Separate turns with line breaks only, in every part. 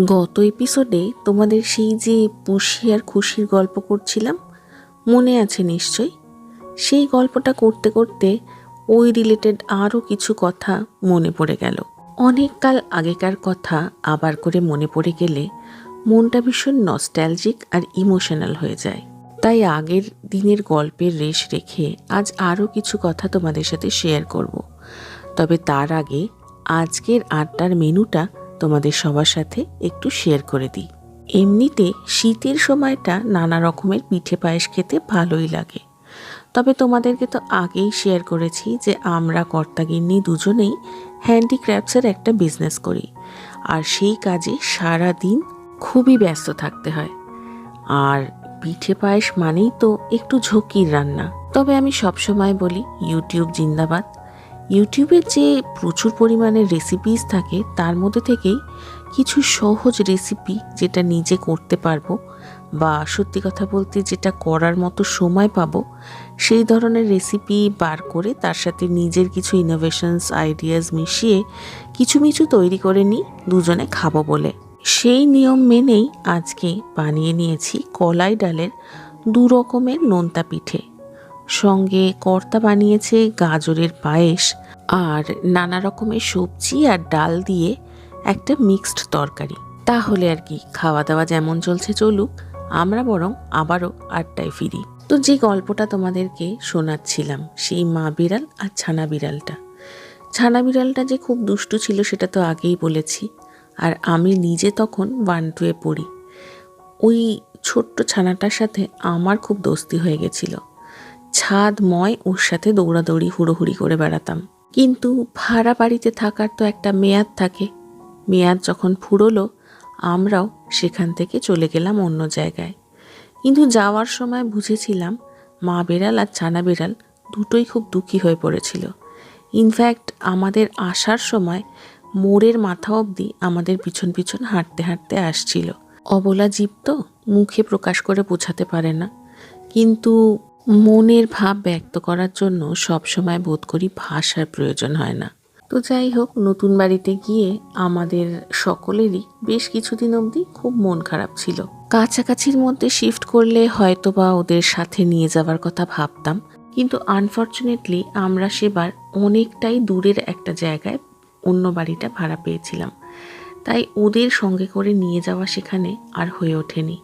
গত এপিসোডে তোমাদের সেই যে পুষি আর খুশির গল্প করছিলাম, মনে আছে নিশ্চয়? সেই গল্পটা করতে করতে ওই রিলেটেড আরও কিছু কথা মনে পড়ে গেল। অনেক কাল আগেকার কথা আবার করে মনে পড়ে গেলে মনটা ভীষণ নস্ট্যালজিক আর ইমোশনাল হয়ে যায়। তাই আগের দিনের গল্পের রেশ রেখে আজ আরও কিছু কথা তোমাদের সাথে শেয়ার করব। তবে তার আগে আজকের আড্ডার মেনুটা তোমাদের সবার সাথে একটু শেয়ার করে দিই। এমনিতে শীতের সময়টা নানা রকমের পিঠে পায়েস খেতে ভালোই লাগে। তবে তোমাদেরকে তো আগেই শেয়ার করেছি যে আমরা কর্তাগিন্নি দুজনেই হ্যান্ডিক্রাফটসের একটা বিজনেস করি। আর সেই কাজে সারা দিন খুবই ব্যস্ত থাকতে হয়। আর পিঠে পায়েস মানেই তো একটু ঝুঁকির রান্না। তবে আমি সবসময় বলি ইউটিউব জিন্দাবাদ। ইউটিউবের যে প্রচুর পরিমাণে রেসিপিস থাকে, তার মধ্যে থেকেই কিছু সহজ রেসিপি যেটা নিজে করতে পারব বা সত্যি কথা বলতে যেটা করার মতো সময় পাবো, সেই ধরনের রেসিপি বার করে তার সাথে নিজের কিছু ইনোভেশনস আইডিয়াস মিশিয়ে কিছু মিছু তৈরি করে নিই, দুজনে খাব বলে। সেই নিয়ম মেনেই আজকে বানিয়ে নিয়েছি কলাই ডালের দু রকমের নোনতা পিঠে। সঙ্গে কর্তা বানিয়েছে গাজরের পায়েস আর নানা রকমের সবজি আর ডাল দিয়ে একটা মিক্সড তরকারি। তাহলে আর কি খাওয়া দাওয়া যেমন চলছে চলুক, আমরা বরং আবারও আড্ডায় ফিরি। তো যে গল্পটা তোমাদেরকে শোনাচ্ছিলাম, সেই মা বিড়াল আর ছানা বিড়ালটা। ছানা বিড়ালটা যে খুব দুষ্টু ছিল সেটা তো আগেই বলেছি, আর আমি নিজে তখন ওয়ান টুয়ে পড়ি। ওই ছোট্ট ছানাটার সাথে আমার খুব দোস্তি হয়ে গেছিল। ছাদ ময় ওর সাথে দৌড়াদৌড়ি হুড়োহুড়ি করে বেড়াতাম। কিন্তু ভাড়া বাড়িতে থাকার তো একটা মেয়াদ থাকে। মেয়াদ যখন ফুরলো, আমরাও সেখান থেকে চলে গেলাম অন্য জায়গায়। কিন্তু যাওয়ার সময় বুঝেছিলাম, মা বেড়াল আর ছানা বেড়াল দুটোই খুব দুঃখী হয়ে পড়েছিল। ইনফ্যাক্ট আমাদের আসার সময় মোড়ের মাথা অবধি আমাদের পিছন পিছন হাঁটতে হাঁটতে আসছিল। অবলা জীব তো মুখে প্রকাশ করে বোঝাতে পারে না। কিন্তু মনের ভাব ব্যক্ত করার জন্য সবসময় বোধ করি ভাষার প্রয়োজন হয় না। তো যাই হোক, নতুন বাড়িতে গিয়ে আমাদের সকলেরই বেশ কিছুদিন অবধি খুব মন খারাপ ছিল। কাছাকাছির মধ্যে শিফট করলে হয়তো বা ওদের সাথে নিয়ে যাওয়ার কথা ভাবতাম। কিন্তু আনফর্চুনেটলি আমরা সেবার অনেকটাই দূরের একটা জায়গায় অন্য বাড়িটা ভাড়া পেয়েছিলাম। তাই ওদের সঙ্গে করে নিয়ে যাওয়া সেখানে আর হয়ে ওঠেনি।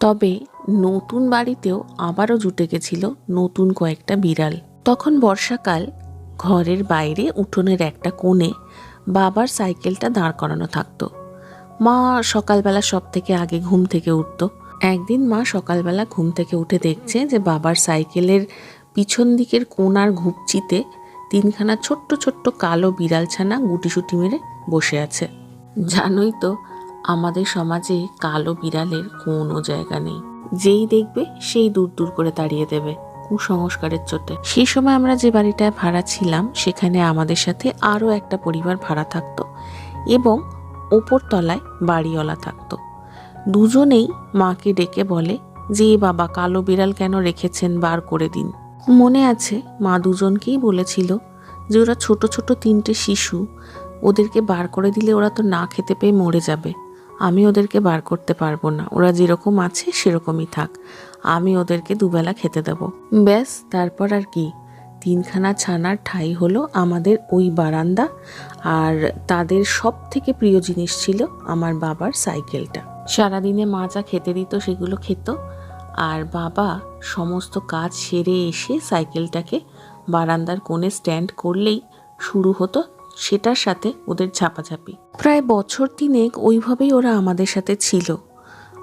তবে নতুন বাড়িতেও আবারও জুটে গেছিল নতুন কয়েকটা বিড়াল। তখন বর্ষাকাল, ঘরের বাইরে উঠোনের একটা কোণে বাবার সাইকেলটা দাঁড় করানো থাকতো। মা সকালবেলা সব থেকে আগে ঘুম থেকে উঠতো। একদিন মা সকালবেলা ঘুম থেকে উঠে দেখছে যে বাবার সাইকেলের পিছন দিকের কোণার ঘুপচিতে তিনখানা ছোট্ট ছোট্ট কালো বিড়ালছানা গুটিসুটি মেরে বসে আছে। জানোই তো, আমাদের সমাজে কালো বিড়ালের কোনো জায়গা নেই। যেই দেখবে, সেই দূর দূর করে তাড়িয়ে দেবে কুসংস্কারের চোটে। সেই সময় আমরা যে বাড়িটায় ভাড়া ছিলাম, সেখানে আমাদের সাথে আরও একটা পরিবার ভাড়া থাকতো এবং ওপর তলায় বাড়িওয়ালা থাকতো। দুজনেই মাকে ডেকে বলে, যে বাবা, কালো বিড়াল কেন রেখেছেন? বার করে দিন। মনে আছে, মা দুজনকেই বলেছিল যে ওরা ছোট ছোট তিনটে শিশু, ওদেরকে বার করে দিলে ওরা তো না খেতে পেয়ে মরে যাবে। আমি ওদেরকে বার করতে পারব না। ওরা যেরকম আছে সেরকমই থাক। আমি ওদেরকে দুবেলা খেতে দেবো। ব্যাস, তারপর আর কি? তিনখানা ছানার ঠাই হলো আমাদের ওই বারান্দা আর তাদের সব থেকে প্রিয় জিনিস ছিল আমার বাবার সাইকেলটা। সারাদিনে মা যা খেতে দিত সেগুলো খেত আর বাবা সমস্ত কাজ সেরে এসে সাইকেলটাকে বারান্দার কোণে স্ট্যান্ড করলেই শুরু হতো সেটার সাথে ওদের ঝাপাঝাপি। প্রায় বছর তিনেক ওইভাবেই ওরা আমাদের সাথে ছিল।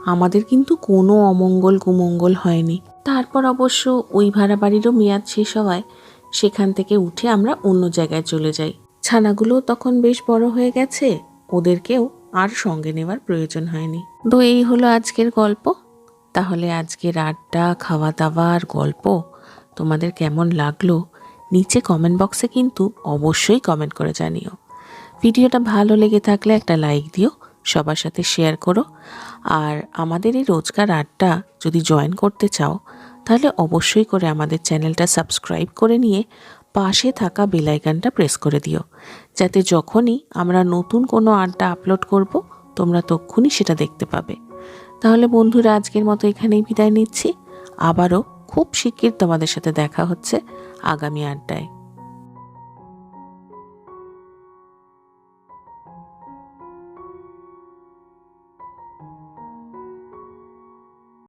আমাদের কিন্তু কোনো অমঙ্গল কুমঙ্গল হয়নি। তারপর অবশ্য ওই ভাড়া বাড়িরও মেয়াদ শেষ হওয়ায় সেখান থেকে উঠে আমরা অন্য জায়গায় চলে যাই। ছানাগুলো তখন বেশ বড় হয়ে গেছে, ওদেরকেও আর সঙ্গে নেওয়ার প্রয়োজন হয়নি। তো এই হলো আজকের গল্প। তাহলে আজকের আড্ডা খাওয়া দাওয়া আর গল্প তোমাদের কেমন লাগল নিচে কমেন্ট বক্সে কিন্তু অবশ্যই কমেন্ট করে জানিও। ভিডিওটা ভালো লেগে থাকলে একটা লাইক দিও, সবার সাথে শেয়ার করো। আর আমাদের এই রোজকার আড্ডা যদি জয়েন করতে চাও, তাহলে অবশ্যই করে আমাদের চ্যানেলটা সাবস্ক্রাইব করে নিয়ে পাশে থাকা বেলাইকানটা প্রেস করে দিও। যাতে যখনই আমরা নতুন কোনো আড্ডা আপলোড করব, তোমরা তক্ষুনি সেটা দেখতে পাবে। তাহলে বন্ধুরা, আজকের মতো এখানেই বিদায় নিচ্ছি। আবারও খুব শিগগির তোমাদের সাথে দেখা হচ্ছে। আগামী আড্ডায়।